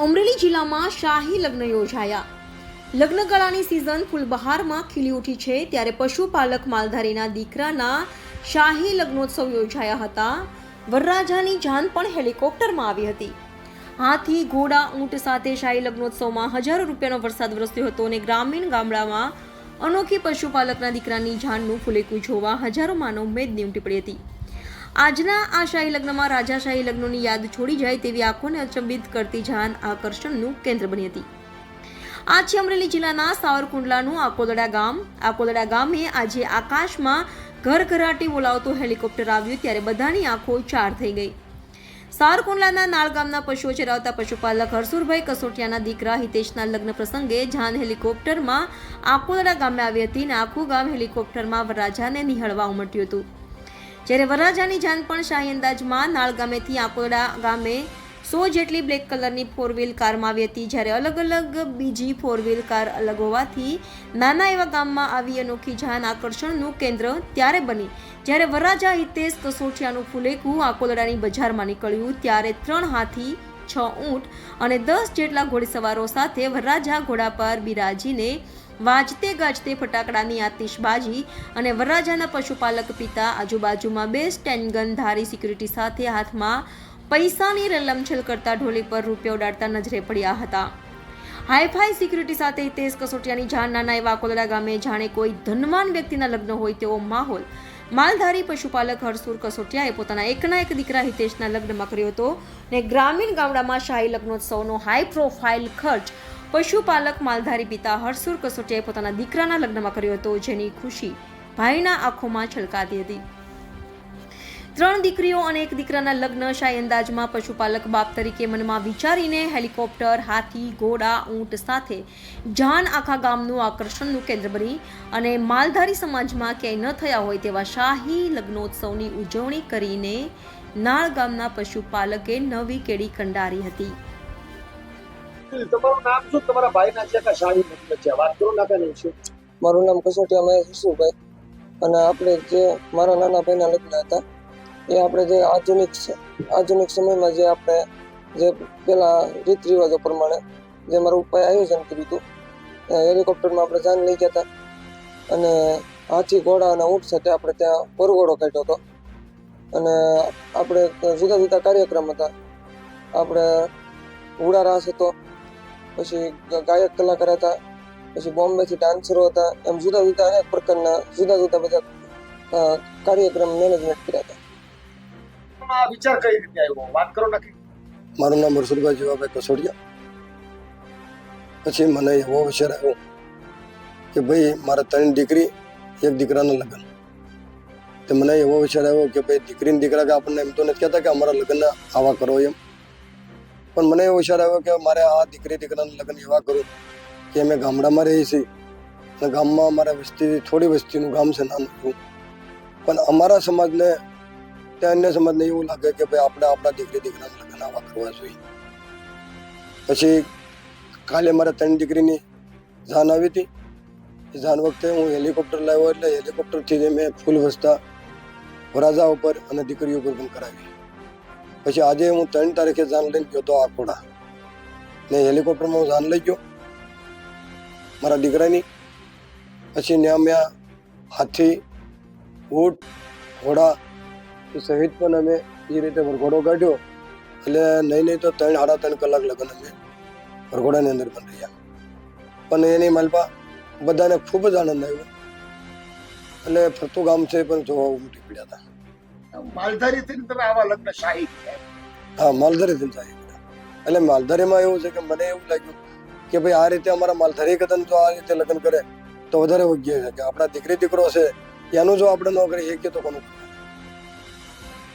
અમરેલી જિલ્લામાં શાહી લગ્ન યોજાયા. લગ્નગાળાની સિઝન ફૂલબહારમાં ખીલી ઉઠી છે, ત્યારે પશુપાલક માલધારીના દીકરાના શાહી લગ્નોત્સવ યોજાયા હતા. વરરાજાની જાન પણ હેલિકોપ્ટરમાં આવી હતી. હાથી, ઘોડા, ઊંટ સાથે શાહી લગ્નોત્સવમાં હજારો રૂપિયાનો વરસાદ વરસ્યો હતો અને ગ્રામીણ ગામડામાં અનોખી પશુપાલકના દીકરાની જાનનું ફૂલેકું જોવા હજારો માનવ મેદની ઉમટી પડી હતી. આજના આ શાહી લગ્નમાં રાજાશાહી લગ્નોની યાદ છોડી જાય તેવી આંખોને અચંબિત કરતી જાન આકર્ષણનું કેન્દ્ર બની હતી. આ અમરેલી જિલ્લાના સાવરકુંડલાનું આકોદડા ગામ. આકોદડા ગામે આજે આકાશમાં ઘરઘરાટી બોલાવતો હેલિકોપ્ટર આવ્યું ત્યારે બધાની આંખો ચાર થઈ ગઈ. સાવરકુંડલાના નાળ ગામના પશુઓ ચરાવતા પશુપાલક હરસુરભાઈ કસોટિયાના દીકરા હિતેશના લગ્ન પ્રસંગે જાન હેલિકોપ્ટરમાં આકોદડા ગામે આવી હતી અને આખું ગામ હેલિકોપ્ટરમાં વરરાજાને નિહાળવા ઉમટ્યું હતું. જ્યારે વરરાજાની જાન પણ શાહી અંદાજમાં નાળ ગામેથી આકોડા ગામે સો જેટલી બ્લેક કલરની ફોર વ્હીલ કારમાં આવી હતી. જ્યારે અલગ અલગ બીજી ફોર વ્હીલ કાર અલગ હોવાથી નાના એવા ગામમાં આવી અનોખી જાન આકર્ષણનું કેન્દ્ર ત્યારે બની. જ્યારે વરરાજા હિતેશ કસોઠિયાનું ફુલેકું આકોલડાની બજારમાં નીકળ્યું, ત્યારે ત્રણ હાથી, છ ઊંટ અને દસ જેટલા ઘોડેસવારો સાથે વરરાજા ઘોડા પર બિરાજીને વાજતે ગાજતે ફટાકડાની આતિશબાજી અને વરરાજાના પશુપાલક પિતા આજુબાજુમાં બે સ્ટેનગન ધારી સિક્યુરિટી સાથે હાથમાં પૈસાની રલમછલ કરતા ઢોલી પર રૂપિયા ઉડાડતા નજરે પડ્યા હતા. હાઈફાઈ સિક્યુરિટી સાથે હિતેશ કસોટિયાની જાણ નાના એવા કોલડા ગામે જાણે કોઈ ધનવાન વ્યક્તિના લગ્ન હોય તેવો માહોલ. માલધારી પશુપાલક હરસુર કસોટિયાએ પોતાના એકના એક દીકરા હિતેશના લગ્નમાં કર્યો હતો ને ગ્રામીણ ગામડામાં શાહી લગ્નોત્સવનો હાઈ પ્રોફાઇલ ખર્ચ પશુપાલક માલધારી પિતા હરસુર કસોટિયાએ પોતાના દીકરાના લગ્નમાં કર્યો હતો, જેની ખુશી ભાઈના આંખોમાં છલકાતી હતી. ત્રણ દીકરીઓ અને એક દીકરાના લગ્ન શાહી અંદાજમાં પશુપાલક બાપ તરીકે મનમાં વિચારીને હેલિકોપ્ટર, હાથી, ઘોડા, ઊંટ સાથે જાન આખા ગામનું આકર્ષણનું કેન્દ્ર બની અને માલધારી સમાજમાં ક્યાંય ન થયા હોય તેવા શાહી લગ્નોત્સવની ઉજવણી કરીને નાળ ગામના પશુપાલકે નવી કેડી કંડારી હતી. મારું નામ કસોટિયા મહેશ હસુભાઈ અને આપણે જે મારા નાના ભાઈના લગ્ન હતા, એ આપણે જે આધુનિક આધુનિક સમયમાં જે આપણે જે પેલા રીત રિવાજો પ્રમાણે જે મારું ઉપાય આયોજન કર્યું હતું હેલિકોપ્ટરમાં આપણે જાન લઈ ગયા હતા. અને હાથી, ઘોડા અને ઊંટ સાથે આપણે ત્યાં પરગોડો કાઢ્યો હતો. અને આપણે જુદા જુદા કાર્યક્રમ હતા. આપણે ઉડા રાસ હતો પછી ગ- ગાયક કલાકાર હતા પછી બોમ્બેથી ડાન્સરો હતા એમ જુદા જુદા અનેક પ્રકારના જુદા જુદા બધા અ, કાર્યક્રમ મેનેજમેન્ટ કર્યા હતા. આ વિચાર કઈ રીતે આવ્યો? વાત કરો નક્કી મારું નામ હરસુરભાઈ જીવાભાઈ કસોડિયા. પછી મને એવો વિચાર આવ્યો કે ભાઈ મારા ત્રણ દીકરી એક દીકરાના લગ્ન. તો મને એવો વિચાર આવ્યો કે ભાઈ દીકરી ને દીકરા કે આપણને એમ તો નથી કહેતા કે અમારા લગ્ન આવા કરો એમ. પણ મને એવો વિચાર આવ્યો કે મારે આ દીકરી દીકરાના લગ્ન એવા કરું કે અમે ગામડામાં રહીએ છીએ અને ગામમાં અમારા વસ્તી થોડી વસ્તીનું ગામ છે નાનું એવું. પણ અમારા સમાજને તે અન્ય સમાજને એવું લાગે કે ભાઈ આપણે આપણા દીકરી દીકરાના લગ્ન આવા કરવા જોઈએ. પછી કાલે મારા ત્રણ દીકરીની જાન આવી હતી. એ જાન વખતે હું હેલિકોપ્ટર લાવ્યો એટલે હેલિકોપ્ટરથી જ મેં ફૂલ વસ્તા વરાજા ઉપર અને દીકરીઓ ઉપર પણ કરાવી. પછી આજે હું ત્રણ તારીખે જાન લઈને ગયો તો આકોડા ને હેલિકોપ્ટરમાં હું જાન લઈ ગયો. મારા દીકરાની. પછી ત્યાં મેં હાથી, ઊંટ, ઘોડા, એ સહિત પણ અમે એ રીતે વરઘોડો કાઢ્યો. એટલે નહીં નહીં તો ત્રણ, સાડા ત્રણ કલાક લગ્ન અમે વરઘોડાની અંદર પણ રહ્યા. પણ એની માલપા બધાને ખૂબ જ આનંદ આવ્યો. એટલે ફરતું ગામ છે પણ જોવા ઉમટી પડ્યા હતા. માલધારી થઈને તમે આવા લગ્ન શાહી હા, માલધારીથી એટલે માલધારીમાં એવું છે કે મને એવું લાગ્યું કે ભાઈ આ રીતે અમારા માલધારી કદન જો આ રીતે લગ્ન કરે, તો વધારે યોગ્ય છે કે આપણા દીકરી દીકરો છે, એનું જો આપણે ન કરી શકીએ તો કોનું?